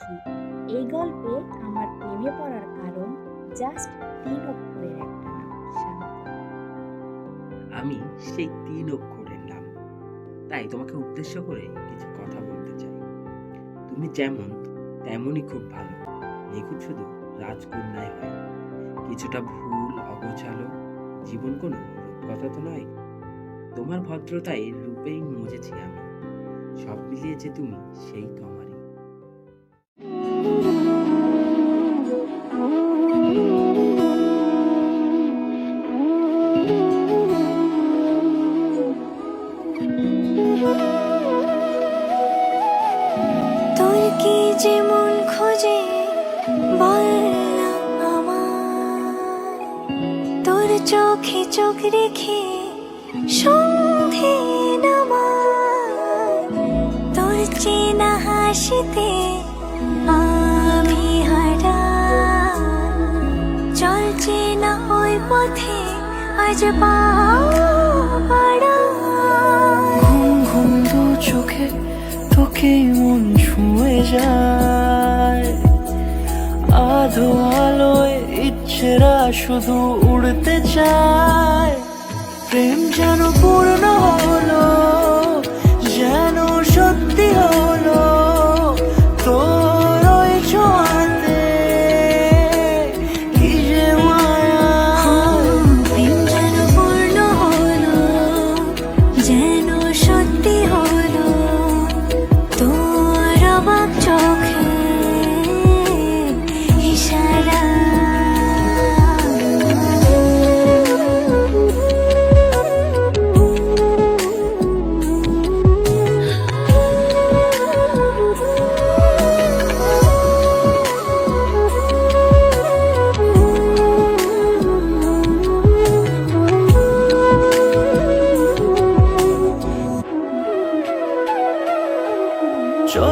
পাখি এই গল্পে আমার প্রেমে পড়ার কারণ জাস্ট তিন অক্ষরের একটা নাম আমি সেই তিন অক্ষরের নাম। তাই তোমাকে উদ্দেশ্য করে কিছু কথা বলতে চাই। তুমি যেমন, তেমনই খুব ভালো। নিখুঁত শুধু রাজকন্যায় হয়। কিছুটা ভুল, অগোছালো, জীবন কোনো রূপকথা তো নয়। তোমার ভদ্রতায় রূপেই মজেছি আমি। সব মিলিয়ে যে তুমি সেই তো কি যেমন খোঁজে? বল তোর চোখে চোখ রেখে সন্ধে নামায়। তোর চেনা হাসিতে আমি হারাই চল চেনা ওই পথে আজ পা ঘুম ঘুম দু চোখে, তোকে মন ছুঁয়ে যায়। আধো আলোয় ইচ্ছেরা শুধু উড়তে চায়। প্রেম যেন পূর্ণ হলো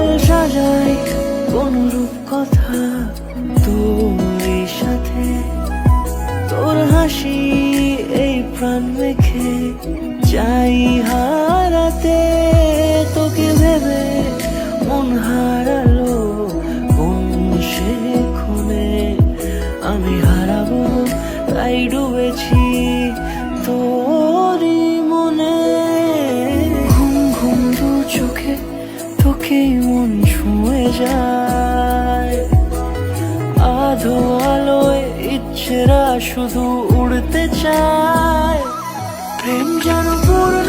চল সাজাই কোন রূপ কথা তোর সাথে। তোর হাসি এই প্রাণ মেখে চাই হারাতে। তোকে ভেবে মন হারালো কোন সে খুনে। আমি হারাবো, তাই ডুবেছি তোরই ইচ্ছেরা শুধু উড়তে চায়। প্রেম যেন পূর্ণ